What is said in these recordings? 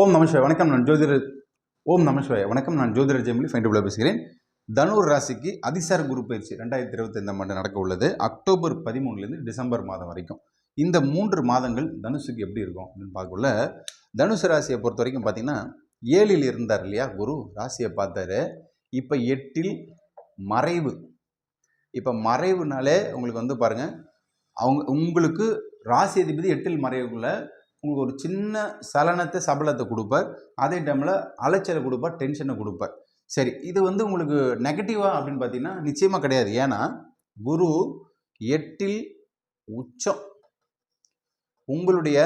ஓம் நமசிவாய் வணக்கம் நான் ஜோதிடர். ஓம் நமசிவாய் வணக்கம் நான் ஜோதிடர் ஜெயமொழி. ஃபைண்ட் பேசுகிறேன். தனுர் ராசிக்கு அதிசார குரு பயிற்சி ரெண்டாயிரத்தி இருபத்தைந்தாம் ஆண்டு நடக்க உள்ளது. அக்டோபர் பதிமூணுலேருந்து டிசம்பர் மாதம் வரைக்கும். இந்த மூன்று மாதங்கள் தனுஷுக்கு எப்படி இருக்கும் அப்படின்னு பார்க்கக்குள்ள தனுசு ராசியை பொறுத்த வரைக்கும் பார்த்தீங்கன்னா ஏழில் இருந்தார் இல்லையா? குரு ராசியை பார்த்தாரு. இப்போ எட்டில் மறைவு. இப்போ மறைவுனாலே உங்களுக்கு வந்து பாருங்கள் அவங்க உங்களுக்கு ராசி அதிபதி எட்டில் மறைவுக்குள்ள உங்களுக்கு ஒரு சின்ன சலனத்தை சபலத்தை கொடுப்பார். அதே டைமில் அலைச்சலை கொடுப்பார் டென்ஷனை கொடுப்பார். சரி இது வந்து உங்களுக்கு நெகட்டிவா அப்படின்னு பார்த்தீங்கன்னா நிச்சயமாக கிடையாது. ஏன்னா குரு எட்டில் உச்சம். உங்களுடைய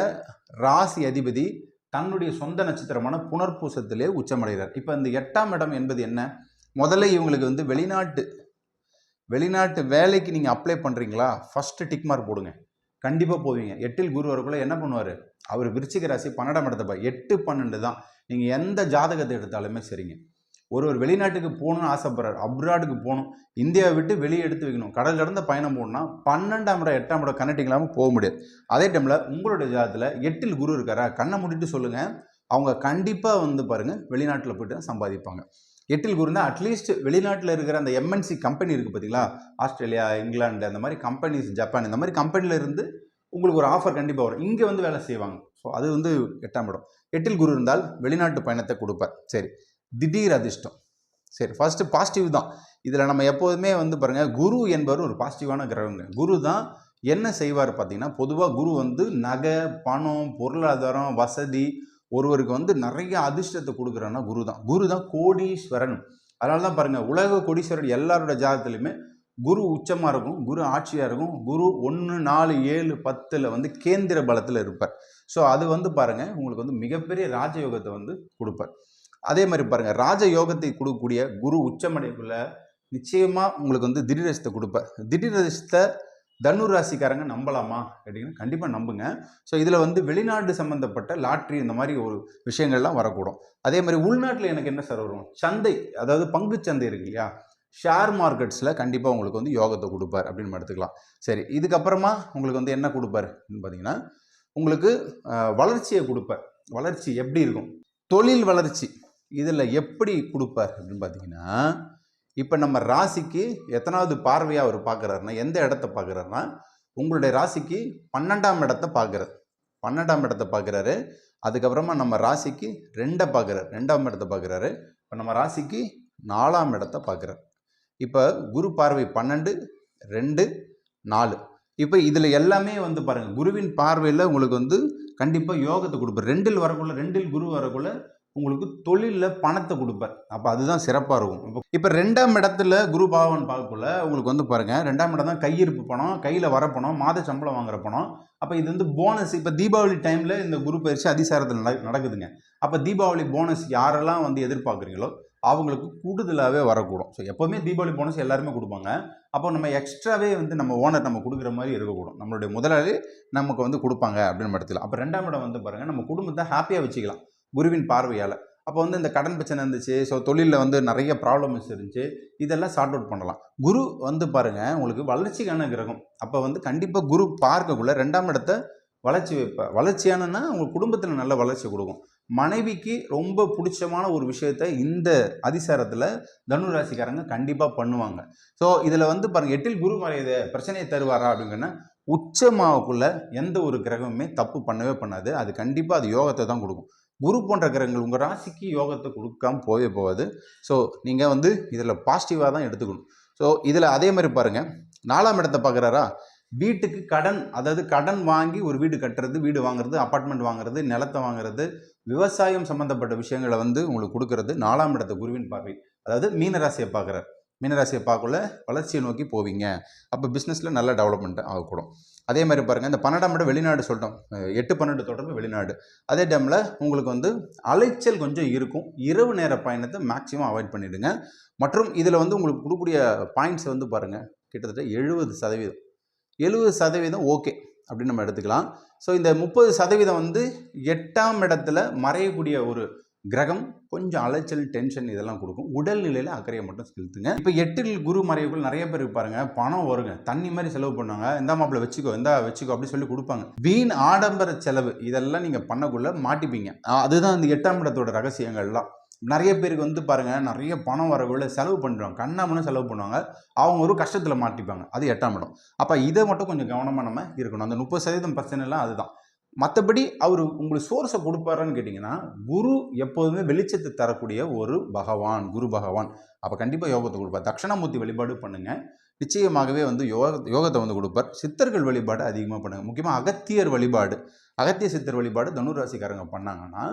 ராசி அதிபதி தன்னுடைய சொந்த நட்சத்திரமான புனர்பூசத்திலே உச்சமடைகிறார். இப்போ இந்த எட்டாம் இடம் என்பது என்ன? முதல்ல இவங்களுக்கு வந்து வெளிநாட்டு வெளிநாட்டு வேலைக்கு நீங்கள் அப்ளை பண்ணுறீங்களா ஃபஸ்ட்டு டிக் மார்க் போடுங்க. கண்டிப்பாக போவீங்க. எட்டில் குரு வரக்குள்ள என்ன பண்ணுவார்? அவர் விருச்சிக ராசி பன்னெண்டாம் இடத்தப்பா எட்டு பன்னெண்டு தான். நீங்கள் எந்த ஜாதகத்தை எடுத்தாலுமே சரிங்க. ஒரு ஒரு வெளிநாட்டுக்கு போகணும்னு ஆசைப்படுறாரு. அப்ராடுக்கு போகணும். இந்தியாவை விட்டு வெளியே எடுத்து வைக்கணும். கடல் கடந்த பயணம் போகணும்னா பன்னெண்டாம் இடம் எட்டாம் இடம் கனெக்டிங் இல்லாமல் போக முடியாது. அதே டைமில் உங்களுடைய ஜாதத்தில் எட்டில் குரு இருக்காரா? கண்ணை மூடிட்டு சொல்லுங்கள் அவங்க கண்டிப்பாக வந்து பாருங்கள் வெளிநாட்டில் போய்ட்டு தான் சம்பாதிப்பாங்க. எட்டில் குருனா அட்லீஸ்ட் வெளிநாட்டில் இருக்கிற அந்த எம்என்சி கம்பெனி இருக்குது பார்த்தீங்களா ஆஸ்திரேலியா இங்கிலாந்து அந்த மாதிரி கம்பெனிஸ் ஜப்பான் இந்த மாதிரி கம்பெனியில் இருந்து உங்களுக்கு ஒரு ஆஃபர் கண்டிப்பாக வரும். இங்கே வந்து வேலை செய்வாங்க. ஸோ அது வந்து எட்டாம் இடம். எட்டில் குரு இருந்தால் வெளிநாட்டு பயணத்தை கொடுப்பார். சரி. திடீர் அதிர்ஷ்டம். சரி. ஃபஸ்ட்டு பாசிட்டிவ் தான். இதில் நம்ம எப்போதுமே வந்து பாருங்கள் குரு என்பவர் ஒரு பாசிட்டிவான கிரகங்க. குரு தான் என்ன செய்வார் பார்த்தீங்கன்னா பொதுவாக குரு வந்து நகை பணம் பொருளாதாரம் வசதி ஒருவருக்கு வந்து நிறைய அதிர்ஷ்டத்தை கொடுக்குறான்னா குரு தான் குரு தான் கோடீஸ்வரன். அதனால தான் பாருங்கள் உலக கோடீஸ்வரன் எல்லாரோட ஜாதகத்துலையுமே குரு உச்சமாக இருக்கும் குரு ஆட்சியாக இருக்கும் குரு ஒன்று நாலு ஏழு பத்தில் வந்து கேந்திர பலத்தில் இருப்பார். ஸோ அது வந்து பாருங்கள் உங்களுக்கு வந்து மிகப்பெரிய ராஜயோகத்தை வந்து கொடுப்பார். அதே மாதிரி பாருங்கள் ராஜயோகத்தை கொடுக்கக்கூடிய குரு உச்சமடைக்குள்ள நிச்சயமாக உங்களுக்கு வந்து திடீரசத்தை கொடுப்பார். திடீரசத்தை தனுர் ராசிக்காரங்க நம்பலாமா கேட்டிங்கன்னா கண்டிப்பாக நம்புங்க. ஸோ இதில் வந்து வெளிநாடு சம்மந்தப்பட்ட லாட்ரி இந்த மாதிரி ஒரு விஷயங்கள்லாம் வரக்கூடும். அதே மாதிரி உள்நாட்டில் எனக்கு என்ன சார் வரும்? சந்தை அதாவது பங்கு சந்தை இருக்கு இல்லையா? ஷேர் மார்க்கெட்ஸில் கண்டிப்பாக உங்களுக்கு வந்து யோகத்தை கொடுப்பார் அப்படின்னு எடுத்துக்கலாம். சரி இதுக்கப்புறமா உங்களுக்கு வந்து என்ன கொடுப்பார் பார்த்தீங்கன்னா உங்களுக்கு வளர்ச்சியை கொடுப்பார். வளர்ச்சி எப்படி இருக்கும்? தொழில் வளர்ச்சி இதில் எப்படி கொடுப்பார் அப்படின்னு பார்த்தீங்கன்னா இப்போ நம்ம ராசிக்கு எத்தனாவது பார்வையாக அவர் பார்க்குறாருன்னா எந்த இடத்த பார்க்குறாருன்னா உங்களுடைய ராசிக்கு பன்னெண்டாம் இடத்த பார்க்குறாரு. பன்னெண்டாம் இடத்த பார்க்குறாரு. அதுக்கப்புறமா நம்ம ராசிக்கு ரெண்டை பார்க்குறாரு. ரெண்டாம் இடத்த பார்க்குறாரு. இப்போ நம்ம ராசிக்கு நாலாம் இடத்த பார்க்குறாரு. இப்போ குரு பார்வை பன்னெண்டு ரெண்டு நாலு. இப்போ இதில் எல்லாமே வந்து பாருங்கள் குருவின் பார்வையில் உங்களுக்கு வந்து கண்டிப்பாக யோகத்தை கொடுப்பார். ரெண்டில் வரக்குள்ள ரெண்டில் குரு வரக்குள்ள உங்களுக்கு தொழிலில் பணத்தை கொடுப்பார் அப்போ அதுதான் சிறப்பாக இருக்கும். இப்போ இப்போ ரெண்டாம் இடத்துல குரு பாவன் பார்க்கக்குள்ள உங்களுக்கு வந்து பாருங்கள் ரெண்டாம் இடம் தான் கையிருப்பு பணம் கையில் வர பணம் மாத சம்பளம் வாங்குற பணம். அப்போ இது வந்து போனஸ் இப்போ தீபாவளி டைமில் இந்த குரு பயிற்சி அதிசாரத்தில் நட நடக்குதுங்க. அப்போ தீபாவளி போனஸ் யாரெல்லாம் வந்து எதிர்பார்க்குறீங்களோ அவங்களுக்கு கூடுதலாகவே வரக்கூடும். ஸோ எப்போவுமே தீபாவளி போனஸ் எல்லாருமே கொடுப்பாங்க. அப்போ நம்ம எக்ஸ்ட்ராவே வந்து நம்ம ஓனர் நம்ம கொடுக்குற மாதிரி இருக்கக்கூடும். நம்மளுடைய முதலாளி நமக்கு வந்து கொடுப்பாங்க அப்படின்னு இடத்துல அப்போ ரெண்டாம் இடம் வந்து பாருங்கள் நம்ம குடும்பத்தை ஹாப்பியாக வச்சுக்கலாம். குருவின் பார்வையால். அப்போ வந்து இந்த கடன் பிரச்சனை இருந்துச்சு. ஸோ தொழிலில் வந்து நிறைய ப்ராப்ளம்ஸ் இருந்துச்சு. இதெல்லாம் சார்ட் அவுட் பண்ணலாம். குரு வந்து பாருங்கள் உங்களுக்கு வளர்ச்சிக்கான கிரகம். அப்போ வந்து கண்டிப்பாக குரு பார்க்கக்குள்ள ரெண்டாம் இடத்த வளர்ச்சி வைப்பேன் வளர்ச்சியானன்னா உங்கள் குடும்பத்தில் நல்ல வளர்ச்சி கொடுக்கும். மனைவிக்கு ரொம்ப பிடிச்சமான ஒரு விஷயத்த இந்த அதிசாரத்தில் தனுராசிக்காரங்க கண்டிப்பாக பண்ணுவாங்க. ஸோ இதில் வந்து பாருங்கள் எட்டில் குரு மறையது பிரச்சனையை தருவாரா அப்படிங்கன்னா உச்சமாவுக்குள்ள எந்த ஒரு கிரகமுமே தப்பு பண்ணவே பண்ணாது. அது கண்டிப்பாக அது யோகத்தை தான் கொடுக்கும். குரு போன்ற கிரகங்கள் உங்கள் ராசிக்கு யோகத்தை கொடுக்காம போவே போகாது. ஸோ நீங்கள் வந்து இதில் பாசிட்டிவாக தான் எடுத்துக்கணும். ஸோ இதில் அதே மாதிரி பாருங்கள் நாலாம் இடத்தை பார்க்குறாரா? வீட்டுக்கு கடன் அதாவது கடன் வாங்கி ஒரு வீடு கட்டுறது வீடு வாங்குறது அப்பார்ட்மெண்ட் வாங்குறது நிலத்தை வாங்குறது விவசாயம் சம்மந்தப்பட்ட விஷயங்களை வந்து உங்களுக்கு கொடுக்கறது நாலாம் இடத்த குருவின் பார்வை. அதாவது மீனராசியை பார்க்குறார். மீனராசியை பார்க்கல வளர்ச்சியை நோக்கி போவீங்க. அப்போ பிஸ்னஸில் நல்ல டெவலப்மெண்ட் ஆகக்கூடும். அதே மாதிரி பாருங்கள் இந்த பன்னெண்டாம் இடம் வெளிநாடு சொல்லிட்டோம். எட்டு பன்னெண்டு தொடர்பு வெளிநாடு. அதே டைமில் உங்களுக்கு வந்து அலைச்சல் கொஞ்சம் இருக்கும். இரவு நேர பயணத்தை மேக்ஸிமம் அவாய்ட் பண்ணிவிடுங்க மற்றும் இதில் வந்து உங்களுக்கு கொடுக்கக்கூடிய பாயிண்ட்ஸ் வந்து பாருங்கள் கிட்டத்தட்ட எழுபது சதவீதம். எழுபது சதவீதம் ஓகே அப்படின்னு நம்ம எடுத்துக்கலாம். ஸோ இந்த முப்பது சதவீதம் வந்து எட்டாம் இடத்துல மறையக்கூடிய ஒரு கிரகம் கொஞ்சம் அலைச்சல் டென்ஷன் இதெல்லாம் கொடுக்கும். உடல்நிலையில் அக்கறையை மட்டும் செலுத்துங்க. இப்போ எட்டில் குரு மறைவுகள் நிறைய பேர் இருப்பாருங்க. பணம் வருங்க. தண்ணி மாதிரி செலவு பண்ணுவாங்க. இந்த மாப்பிள்ள வச்சுக்கோ இந்த வச்சுக்கோ அப்படின்னு சொல்லி கொடுப்பாங்க. வீண் ஆடம்பர செலவு இதெல்லாம் நீங்கள் பண்ணக்குள்ள மாட்டிப்பீங்க. அதுதான் இந்த எட்டாம் இடத்தோட ரகசியங்கள்லாம். நிறைய பேருக்கு வந்து பாருங்கள் நிறைய பணம் வரக்குள்ள செலவு பண்ணுறாங்க கண்ணாமணம் செலவு பண்ணுவாங்க. அவங்க ஒரு கஷ்டத்தில் மாட்டிப்பாங்க. அது எட்டாம் இடம். அப்போ இதை மட்டும் கொஞ்சம் கவனமாக நம்ம இருக்கணும். அந்த முப்பது சதவீதம் பிரச்சனைலாம் அதுதான். மற்றபடி அவர் உங்களுக்கு சோர்ஸை கொடுப்பாருன்னு கேட்டிங்கன்னா குரு எப்போதுமே வெளிச்சத்தை தரக்கூடிய ஒரு பகவான் குரு பகவான். அப்போ கண்டிப்பாக யோகத்தை கொடுப்பார். தட்சிணாமூர்த்தி வழிபாடு பண்ணுங்கள் நிச்சயமாகவே வந்து யோக யோகத்தை வந்து கொடுப்பார். சித்தர்கள் வழிபாடு அதிகமாக பண்ணுங்கள் முக்கியமாக அகத்தியர் வழிபாடு. அகத்திய சித்தர் வழிபாடு தனுராசிக்காரங்க பண்ணாங்கன்னா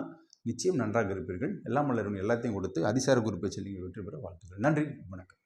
நிச்சயம் நன்றாக இருப்பீர்கள். எல்லாம் வல்லவர்கள் எல்லாத்தையும் கொடுத்து அதிசார குறிப்பை சொல்லி நீங்கள் வெற்றி பெற வாழ்த்துக்கள். நன்றி. வணக்கம்.